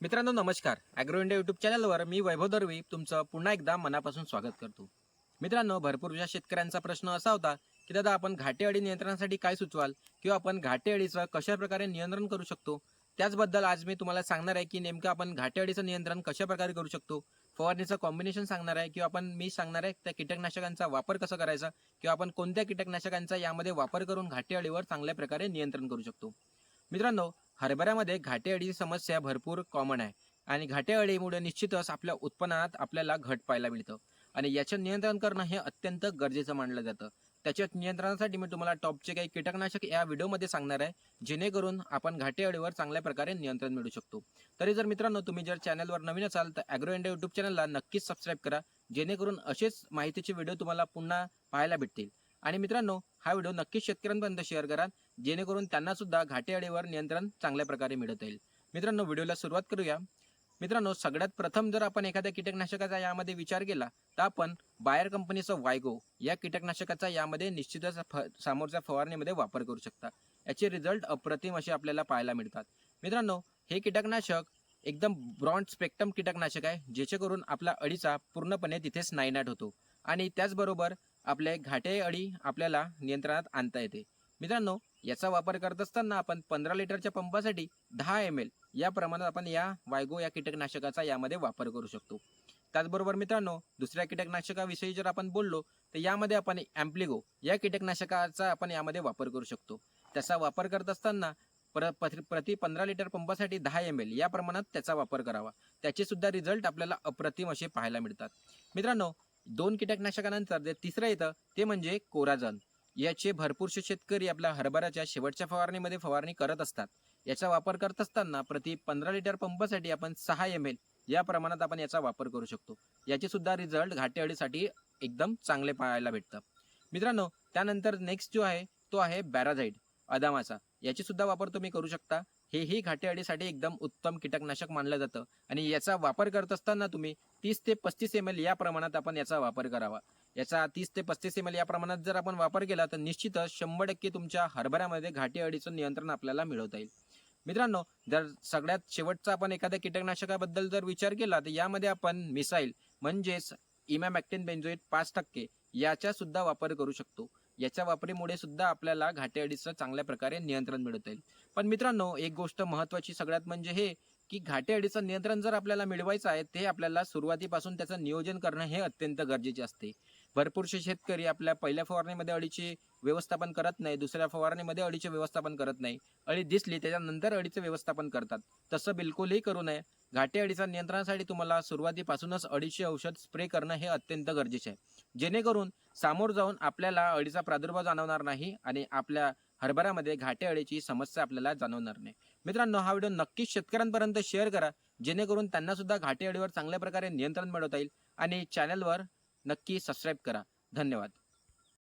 मित्रांनो नमस्कार. Agro India YouTube चॅनलवर मी वैभव दर्वी तुमचं पुन्हा एकदा मनापासून स्वागत करतो. मित्रांनो भरपूर शेतकऱ्यांचा प्रश्न असा होता की दादा आपण घाटे अळी नियंत्रणासाठी काय सुचवाल? किंवा आपण घाटे अळीचं कशा प्रकारे नियंत्रण करू शकतो? त्याचबद्दल आज मी तुम्हाला सांगणार आहे की नेमकं आपण घाटे अळीचं नियंत्रण कशा प्रकारे करू शकतो? फवारणीचं कॉम्बिनेशन सांगणार आहे किंवा आपण मी सांगणार आहे त्या कीटकनाशकांचा वापर कसा करायचा? किंवा आपण कोणत्या कीटकनाशकांचा यामध्ये वापर करून घाटे अळीवर चांगल्या प्रकारे नियंत्रण करू शकतो? मित्रांनो हरभऱ्यामध्ये घाटे अळीची समस्या भरपूर कॉमन आहे. आणि घाटे अळीमुळे निश्चितच आपल्या उत्पन्नात आपल्याला घट पाहायला मिळतं. आणि याचं नियंत्रण करणं हे अत्यंत गरजेचं मानलं जातं. त्याच्या नियंत्रणासाठी मी तुम्हाला टॉपचे काही कीटकनाशक या व्हिडिओमध्ये सांगणार आहे जेणेकरून आपण घाटे अळीवर चांगल्या प्रकारे नियंत्रण मिळू शकतो. तरी जर मित्रांनो तुम्ही जर चॅनलवर नवीन असाल तर ॲग्रो इंडिया यूट्यूब चॅनलला नक्कीच सबस्क्राईब करा जेणेकरून असेच माहितीचे व्हिडिओ तुम्हाला पुन्हा पाहायला भेटतील. आणि मित्रांनो हा व्हिडिओ नक्कीच शेतकऱ्यांपर्यंत शेअर करा जेणेकरून त्यांनासुद्धा घाटे नियंत्रण चांगल्या प्रकारे मिळत येईल. मित्रांनो व्हिडिओला सुरुवात करूया. मित्रांनो सगळ्यात प्रथम जर आपण एखाद्या कीटकनाशकाचा यामध्ये विचार केला तर आपण बायर कंपनीचं वायगो या कीटकनाशकाचा यामध्ये निश्चितच फ समोरच्या फवारणीमध्ये वापर करू शकता. याचे रिझल्ट अप्रतिम असे आपल्याला पाहायला मिळतात. मित्रांनो हे कीटकनाशक एकदम ब्रॉड स्पेक्ट्रम कीटकनाशक आहे ज्याच्याकरून आपला अळीचा पूर्णपणे तिथेच नायनाट होतो. आणि त्याचबरोबर आपले घाटे अळी आपल्याला नियंत्रणात आणता येते. मित्रांनो याचा वापर करत असताना आपण पंधरा लिटरच्या पंपासाठी दहा एम एल या प्रमाणात आपण या वायगो या कीटकनाशकाचा यामध्ये वापर करू शकतो. त्याचबरोबर मित्रांनो दुसऱ्या कीटकनाशकाविषयी जर आपण बोललो तर यामध्ये आपण ॲम्प्लिगो या कीटकनाशकाचा आपण यामध्ये वापर करू शकतो. त्याचा वापर करत असताना प्र प्रति पंधरा लिटर पंपासाठी दहा एम एल या प्रमाणात त्याचा वापर करावा. त्याचे सुद्धा रिझल्ट आपल्याला अप्रतिम असे पाहायला मिळतात. मित्रांनो दोन कीटकनाशकानंतर जे तिसरं येतं ते म्हणजे कोराजन याचे भरपूरसे शेतकरी आपल्या हरभऱ्याच्या शेवटच्या फवारणीमध्ये फवारणी करत असतात. याचा वापर करत असताना प्रति पंधरा लिटर पंपासाठी आपण सहा एम एल या प्रमाणात आपण याचा वापर करू शकतो. याचे सुद्धा रिझल्ट घाटे अळीसाठी एकदम चांगले पाहायला भेटतं. मित्रांनो त्यानंतर नेक्स्ट जो आहे तो आहे बॅराझाईड अदामाचा. याची सुद्धा वापर तुम्ही करू शकता. हेही घाटे अळीसाठी एकदम उत्तम कीटकनाशक मानलं जातं. आणि याचा वापर करत असताना तुम्ही तीस ते पस्तीस एम एल या प्रमाणात आपण याचा वापर करावा. याचा तीस ते पस्तीस एम एल या प्रमाणात जर आपण वापर केला तर निश्चितच शंभर टक्के तुमच्या हरभऱ्यामध्ये घाटे अळीचं नियंत्रण आपल्याला मिळवता येईल. मित्रांनो जर सगळ्यात शेवटचा आपण एखाद्या कीटकनाशकाबद्दल जर विचार केला तर यामध्ये आपण मिसाईल म्हणजेच इमॅमॅक्टिन बेंजोईट पाच टक्के याचा सुद्धा वापर करू शकतो. याच्या वापरीमुळे सुद्धा आपल्याला घाटे अळीचं चांगल्या प्रकारे नियंत्रण मिळवता येईल पण मित्रांनो एक गोष्ट महत्त्वाची सगळ्यात म्हणजे हे की घाटे अळीचं नियंत्रण जर आपल्याला मिळवायचं आहे ते आपल्याला सुरुवातीपासून त्याचं नियोजन करणं हे अत्यंत गरजेचे असते. भरपूरसे शेतकरी आपल्या पहिल्या फवारणीमध्ये अळीचे व्यवस्थापन करत नाही दुसऱ्या फवारणीमध्ये अळीचे व्यवस्थापन करत नाही. अळी दिसली त्याच्यानंतर अळीचं व्यवस्थापन करतात. तसं बिलकुलही करू नये. घाटे अडीचा नियंत्रणासाठी तुम्हाला सुरुवातीपासूनच अडीचशे औषध स्प्रे करणं हे अत्यंत गरजेचे आहे. जेणेकरून सामोर जाऊन आपल्याला अळीचा प्रादुर्भाव जाणवणार नाही आणि आपल्या हरभऱ्यामध्ये घाटे अळीची समस्या आपल्याला जाणवणार नाही. मित्रांनो हा व्हिडिओ नक्कीच शेतकऱ्यांपर्यंत शेअर करा. जेणेकरून त्यांना सुद्धा घाटे अळीवर चांगल्या प्रकारे नियंत्रण मिळवता येईल आणि चॅनलवर नक्की सबस्क्राईब करा. धन्यवाद.